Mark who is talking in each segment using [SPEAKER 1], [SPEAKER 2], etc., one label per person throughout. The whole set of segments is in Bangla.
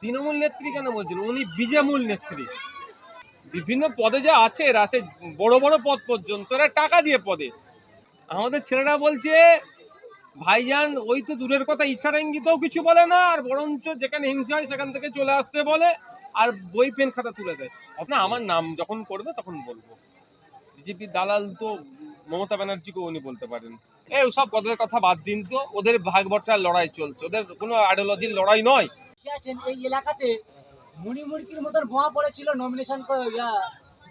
[SPEAKER 1] তৃণমূল নেত্রী কেন বলছেন? উনি বিজেমূল নেত্রী। বিভিন্ন পদে যা আছে এরা সে বড় বড় পদ পর্যন্ত, এরা টাকা দিয়ে পদে। আমাদের ছেলেরা বলছে, ভাইজান, ওই তো দূরের কথা ইশারা ইঙ্গিতেও কিছু বলে না, আর বরঞ্চ যেখানে হিংসা হয়, সেখান থেকে চলে আসতে বলে, আর বই, পেন খাতা তুলে দেয়। আপনার আমার নাম যখন করবে, তখন বলব। বিজেপি দালাল তো মমতা ব্যানার্জিকেও উনি বলতে পারেন। এই সব পদের কথা বাদ দিন তো, ওদের ভাগ লড়াই চলছে। ওদের কোনো আইডিওলজির লড়াই নয়।
[SPEAKER 2] আছেন এই এলাকাতে? মুড়ি মুড়কির মতন বোমা পড়েছিল নমিনেশন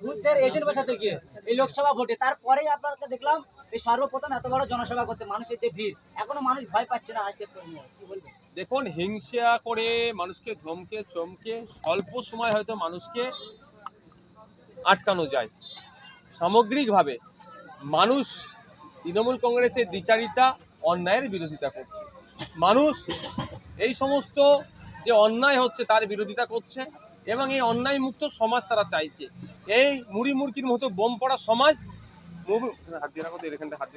[SPEAKER 2] বুথদের এজেন্ট বসাতে গিয়ে এই লোকসভা ভোটে। তারপরেই আপনাকে দেখলাম, এই সর্বপ্রথম এত বড় জনসভা করতে মানুষের যে ভিড়। এখনও মানুষ ভয় পাচ্ছে না আসতে কি
[SPEAKER 1] দেখুন, হিংসা করে মানুষকে ধমকে, চমকে, স্বল্প সময় হয়তো মানুষকে আটকানো যায়। সামগ্রিকভাবে মানুষ তৃণমূল কংগ্রেসের দ্বিচারিতা, অন্যায়ের বিরোধিতা করছে। মানুষ এই সমস্ত যে অন্যায় হচ্ছে তার বিরোধিতা করছে এবং এই অন্যায় মুক্ত সমাজ তারা চাইছে। এই মুড়ি মুরগির মতো বোম পড়া সমাজ এখানটা হাত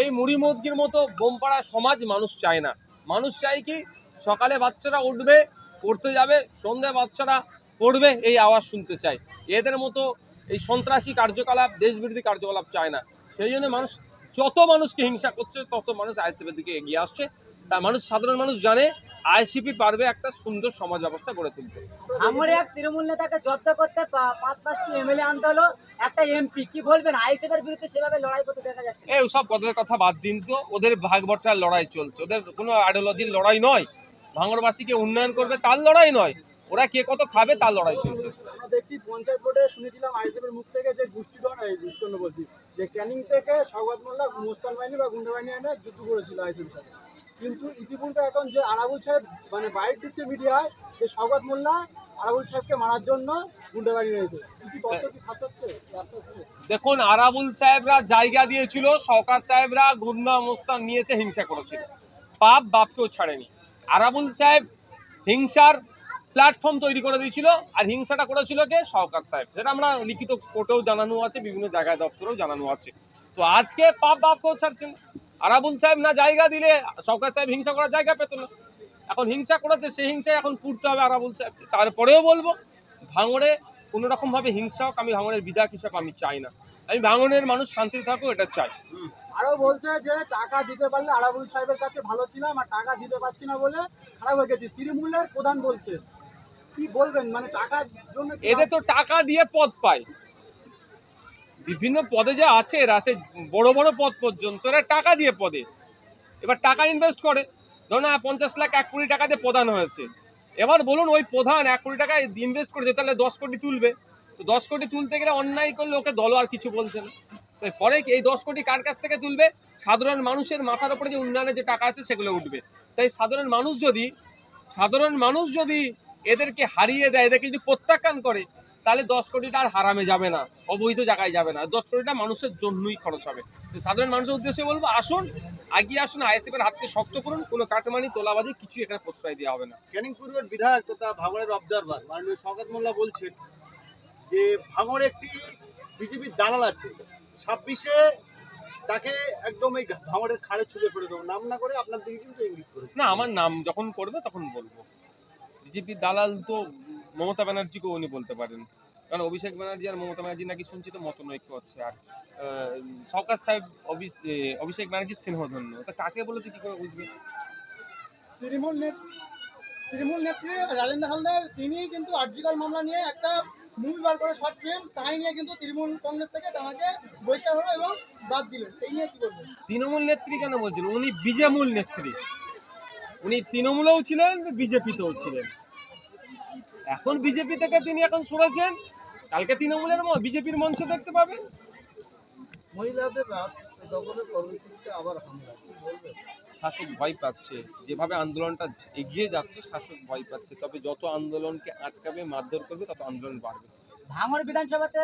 [SPEAKER 1] এই মুড়ি মুরগির মতো বোম পড়া সমাজ মানুষ চায় না। মানুষ চাই কি সকালে বাচ্চারা উঠবে, পড়তে যাবে সন্ধ্যায় বাচ্চারা পড়বে, এই আওয়াজ শুনতে চায়। এদের মতো এই সন্ত্রাসী কার্যকলাপ, দেশবিরোধী কার্যকলাপ চায় না। সেই জন্য মানুষ, যত মানুষকে হিংসা করছে, তত মানুষ আইএসএফের দিকে এগিয়ে আসছে। তা মানুষ সাধারণ মানুষ জানে আইসিপি পারবে একটা সুন্দর সমাজ ব্যবস্থা গড়ে তুলতে।
[SPEAKER 2] আমার এক তৃণমূল নেতাকে জব্দ করতে পাঁচ পাঁচটি এমএলএ আনতে হলো একটা এমপি কি বলবেন? আইসিএফের বিরুদ্ধে সেভাবে লড়াই করতে দেখা যাচ্ছে।
[SPEAKER 1] এই সব পদের কথা বাদ দিন তো ওদের ভাগ বট্টার লড়াই চলছে। ওদের কোনো আইডিওলজির লড়াই নয়। ভাঙড়বাসীকে উন্নয়ন করবে তার লড়াই নয়। ওরা কে কত খাবে তার লড়াই চলছে।
[SPEAKER 3] দেখছি পঞ্চায়েত বোর্ডে শুনেছিলাম আইএসএফের মুখ থেকে যে গোষ্ঠীদ্বন্দ্ব এই গোষ্ঠীদ্বন্দ্ব বলছি। যে ক্যানিং থেকে সৌগত মোল্লা মুস্তান বাহিনী বা গুন্ডা বাহিনী এনে যুদ্ধ করেছিল আইএসএফের সাথে। কিন্তু ইতিপূর্বে এখন যে আরাবুল সাহেব মানে বাইট দিচ্ছে মিডিয়ায়, যে সৌগত মোল্লা আরাবুল সাহেবকে মারার জন্য গুন্ডা বাহিনী রয়েছে কিছু তথ্য কি ফাঁস হচ্ছে?
[SPEAKER 1] দেখুন, আরাবুল সাহেবরা জায়গা দিয়েছিল সরকার সাহেবরা গুন্ডা মোস্তান নিয়ে এসে হিংসা করেছিল। পাপ বাপকেও ছাড়েনি। আরাবুল সাহেব হিংসার প্ল্যাটফর্ম তৈরি করে দিয়েছিল আর হিংসাটা করেছিল কে? সরকার সাহেব। যেটা আমরা লিখিত কোর্টেও জানানো আছে, বিভিন্ন জায়গায় দপ্তরেও জানানো আছে। তো আজকে পাপ বাপকেও ছাড়ছেন আরাবুল সাহেব না জায়গা দিলে সরকার সাহেব হিংসা করার জায়গা পেত না। এখন হিংসা করেছে, সেই হিংসায় এখন পুড়তে হবে আরাবুল সাহেব তারপরেও বলব, ভাঙড়ে কোনো হিংসা হোক আমি ভাঙড়ের বিধায়ক হিসাবে আমি চাই না। আমি ভাঙনের মানুষ, শান্তিতে থাকুক, এটা চাই।
[SPEAKER 3] আরও বলছে যে, টাকা দিতে পারলে আরাবুল সাহেবের কাছে ভালো ছিলাম, আর টাকা দিতে পারছি না বলে খারাপ হয়ে গেছি। তৃণমূলের প্রধান বলছে মানে
[SPEAKER 1] এদের তো টাকা দিয়ে পদ পায়। বিভিন্ন পদে যা আছে, এরা সে বড় বড় পদ পর্যন্ত এরা টাকা দিয়ে পদে। এবার টাকা ইনভেস্ট করে। ধরুন পঞ্চাশ লাখ, এক কোটি টাকা দিয়ে প্রধান হয়েছে। এবার বলুন, ওই প্রধান এক কোটি টাকা ইনভেস্ট করেছে, তাহলে দশ কোটি তুলবে। তো দশ কোটি তুলতে গেলে অন্যায় করলে ওকে দল আর কিছু বলছে না। তাই ফলে এই দশ কোটি কার কাছ থেকে তুলবে? সাধারণ মানুষের মাথার উপরে যে উন্নয়নের যে টাকা আছে, সেগুলো উঠবে। তাই সাধারণ মানুষ যদি, সাধারণ মানুষ যদি এদেরকে হারিয়ে দেয় এদেরকে যদি প্রত্যাখ্যান করে তাহলে দশ কোটিটা আর হারামে যাবে না অবৈধ জায়গায় যাবে না। দশ কোটিটা মানুষের জন্যই খরচ হবে। তো সাধারণ মানুষের উদ্দেশ্যে বলব আসুন আগিয়ে আসুন আইএসএফ এর হাতকে শক্ত করুন কোনো কাটমানি তোলাবাজি কিছু এখানে প্রশ্রয় দেওয়া হবে না।
[SPEAKER 4] ক্যানিং পূর্বের বিধায়ক তথা ভাঙড়ের অবজারভার মাননীয় শওকত মোল্লা বলছেন যে ভাঙড়ে একটি বিজেপির দালাল আছে। ছাব্বিশে তাকে একদম এই ভাঙড়ের খাড়ে ছুঁড়ে ফেলে দেবো। নাম না করে আপনার দিকে কিন্তু ইঙ্গিত করে
[SPEAKER 1] না আমার নাম যখন করবে তখন বলব। বিজেপি দালাল তো মমতা ব্যানার্জিকেও উনি বলতে পারেন। কারণ অভিষেক ব্যানার্জি আর মমতা ব্যানার্জি নাকি শুনছি তো মতনৈক্য হচ্ছে। আর সরকার সাহেব অভিষ- অভিষেক ব্যানার্জির স্নেহধন্য। তা কাকে বলেছে কি করে বুঝবে?
[SPEAKER 5] তৃণমূল তৃণমূল নেত্রী রাজেন্দ্র হালদার তিনি কিন্তু আর্জিকাল মামলা নিয়ে একটা মুভি বার করে শর্ট ফিল্ম তাই নিয়ে কিন্তু তৃণমূল কংগ্রেস থেকে তাকে বহিষ্কার হলো এবং বাদ দিলেন। এই নিয়ে কি বলবেন?
[SPEAKER 1] তৃণমূল নেত্রী কেন বলছেন? উনি বিজেমূল নেত্রী। উনি তৃণমূলেও ছিলেন বিজেপিতেও ছিলেন। এখন বিজেপি থেকে তিনি এখন সরেছেন। কালকে তৃণমূলের বিজেপির মঞ্চে দেখতে পাবেন।
[SPEAKER 4] মহিলাদের রাত দখলের কর্মসূচিতে আবার হামলা
[SPEAKER 1] শাসক ভয় পাচ্ছে। যেভাবে আন্দোলনটা এগিয়ে যাচ্ছে শাসক ভয় পাচ্ছে। তবে যত আন্দোলনকে আটকাবে মারধর করবে তত আন্দোলন বাড়বে।
[SPEAKER 2] ভাঙড় বিধানসভাতে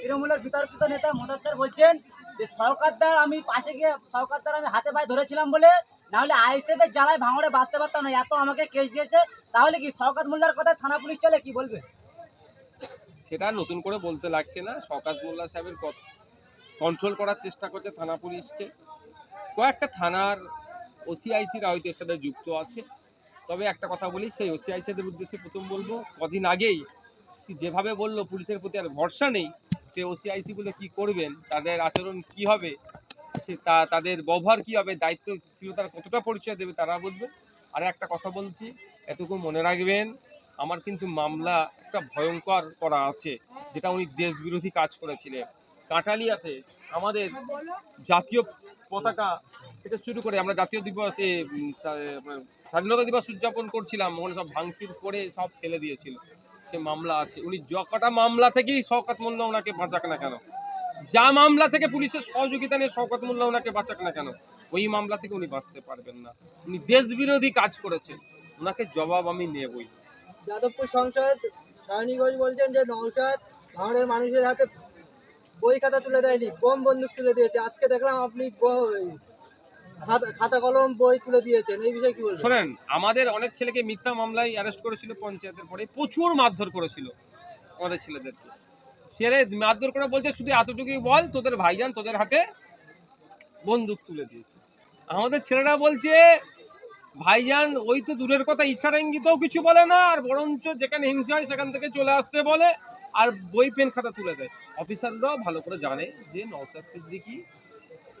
[SPEAKER 2] তৃণমূলের বিতর্কিত নেতা মোদাস্সার বলছেন যে সরকারদার আমি পাশে গিয়ে সরকারদার আমি হাতে পায়ে ধরেছিলাম বলে না হলে আইএসএফ এর জ্বালায় ভাঙড়ে বাঁচতে পারতাম না, এত আমাকে কেস দিয়েছে, তাহলে কি শওকত মোল্লার কথা থানা পুলিশ চলে, কি বলবে?
[SPEAKER 1] সেটা নতুন করে বলতে লাগছে না শওকাত মোল্লা সাহেবের কন্ট্রোল করার চেষ্টা করছে থানা পুলিশকে। কয়েকটা থানার ওসিআইসিরা হয়তো এর সাথে যুক্ত আছে, তবে একটা কথা বলি, সেই ওসিআইসিদের উদ্দেশ্যে প্রথম বলব, কদিন আগেই যেভাবে বলল, পুলিশের প্রতি আর ভরসা নেই, সে ওসিআইসিগুলো কি করবেন, তাদের আচরণ কি হবে তা, তাদের ব্যবহার কি হবে, দায়িত্ব ছিল তারা কতটা পরিচয় দেবে তারা বুঝবে আর একটা কথা বলছি এটুকু মনে রাখবেন, আমার কিন্তু মামলা একটা ভয়ঙ্কর করা আছে, যেটা উনি দেশ বিরোধী কাজ করেছিলেন। কাঁটালিয়াতে আমাদের জাতীয় পতাকা এটা শুরু করে, আমরা জাতীয় দিবসে মানে স্বাধীনতা দিবস উদযাপন করছিলাম, ওখানে সব ভাঙচুর করে সব ফেলে দিয়েছিল। সে মামলা আছে, উনি যকটা মামলা থেকেই শওকাত মোল্লা ওনাকে বাঁচাক না কেন? যা মামলা থেকে পুলিশের সহযোগিতা নিয়ে শওকাত মোল্লা ওনাকে বাঁচাক না কেন? ওই মামলা থেকে উনি বাঁচতে পারবেন না। উনি দেশ বিরোধী কাজ করেছেন। ওনাকে জবাব আমি নেবই।
[SPEAKER 6] যাদবপুর সংসদ সায়নী ঘোষ বলছেন যে নৌসাদ ভাঙড়ের মানুষের হাতে বই খাতা তুলে দেয়নি কম বন্দুক তুলে দিয়েছে। আজকে দেখলাম আপনি খাতা- খাতা কলম বই তুলে দিয়েছেন। এই বিষয়ে কি বলবেন?
[SPEAKER 1] শোনেন আমাদের অনেক ছেলেকে মিথ্যা মামলায় অ্যারেস্ট করেছিল পঞ্চায়েতের পরে প্রচুর মারধর করেছিল আমাদের ছেলেদেরকে। ছেলে মারধর করে বলছে, শুধু এতটুকুই বল, তোদের ভাইজান তোদের হাতে বন্দুক তুলে দিয়েছে। আমাদের ছেলেরা বলছে, ভাইজান, ওই তো দূরের কথা ইশারা ইঙ্গিতেও কিছু বলে না, আর বরঞ্চ যেখানে হিংসা হয় সেখান থেকে চলে আসতে বলে, আর বই, পেন খাতা তুলে দেয়। অফিসাররাও ভালো করে জানে যে নওসাদ সিদ্দিকি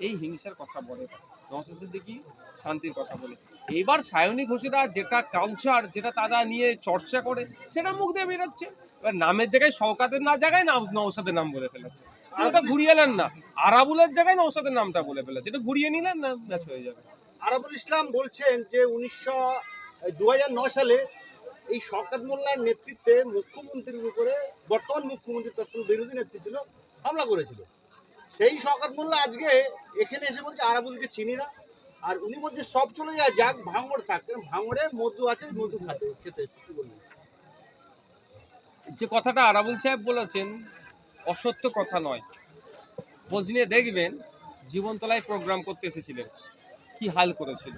[SPEAKER 1] এই হিংসার কথা বলে। নওসাদ সিদ্দিকি শান্তির কথা বলে। এবার সায়নী ঘোষেরা যেটা কালচার যেটা তারা নিয়ে চর্চা করে, সেটা মুখ দিয়ে বেরোচ্ছে। এবার নামের জায়গায় শওকাতের না জায়গায় না নৌসাদের নাম বলে ফেলেছে। ওটা ঘুরিয়ে এলেন না। আরাবুলের জায়গায় নৌসাদের নামটা বলে ফেলেছে। এটা ঘুরিয়ে নিলেন না ম্যাচ হয়ে যাবে?
[SPEAKER 4] আরাবুল ইসলাম বলছেন যে উনিশশো সালে এই শওকত মোল্লার নেতৃত্বে মুখ্যমন্ত্রীর উপরে, বর্তমান মুখ্যমন্ত্রী তৎকালীন বিরোধী নেত্রী ছিল, হামলা করেছিল। সেই শওকত মোল্লা আজকে এখানে এসে বলছে, আরাবুলকে চিনি না। আর উনি বলছে, সব চলে যায়, যাক, ভাঙড় থাক। ভাঙড়ে মধু আছে, মধু খাতে খেতে এসেছে। কি বলবেন?
[SPEAKER 1] যে কথাটা আরাবুল সাহেব বলেছেন, অসত্য কথা নয়। খোঁজ দেখবেন, জীবনতলায় প্রোগ্রাম করতে এসেছিলেন। কি হাল করেছিল।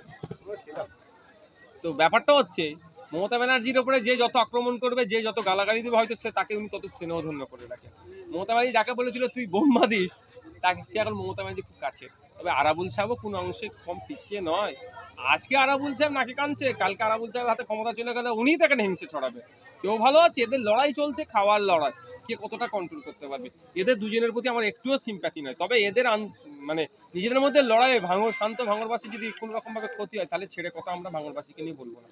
[SPEAKER 1] তো ব্যাপারটা হচ্ছে, মমতা ব্যানার্জির ওপরে যে যত আক্রমণ করবে, যে যত গালাগালি দেবে, হয়তো সে তাকে উনি তত স্নেহ স্নেহধন্য করে রাখেন। মমতা ব্যানার্জি যাকে বলেছিল, তুই বোম্বা দিস তাকে সে এখন মমতা ব্যানার্জি খুব কাছে। তবে আরাবুল সাহেবও কোনো অংশে কম পিছিয়ে নয়। আজকে আরাবুল সাহেব নাকি কাঁদছে, কালকে আরাবুল সাহেব হাতে ক্ষমতা চলে গেলে উনিই তাকে হিংসে ছড়াবে। কেউ ভালো আছে? এদের লড়াই চলছে, খাওয়ার লড়াই। কে কতটা কন্ট্রোল করতে পারবে? এদের দুজনের প্রতি আমার একটুও সিম্প্যাথি নয়। তবে এদের মানে নিজেদের মধ্যে লড়াই ভাঙর শান্ত ভাঙরবাসী যদি কোনো রকম ভাবে ক্ষতি হয়, তাহলে ছেড়ে কথা আমরা ভাঙরবাসীকে নিয়ে বলব না।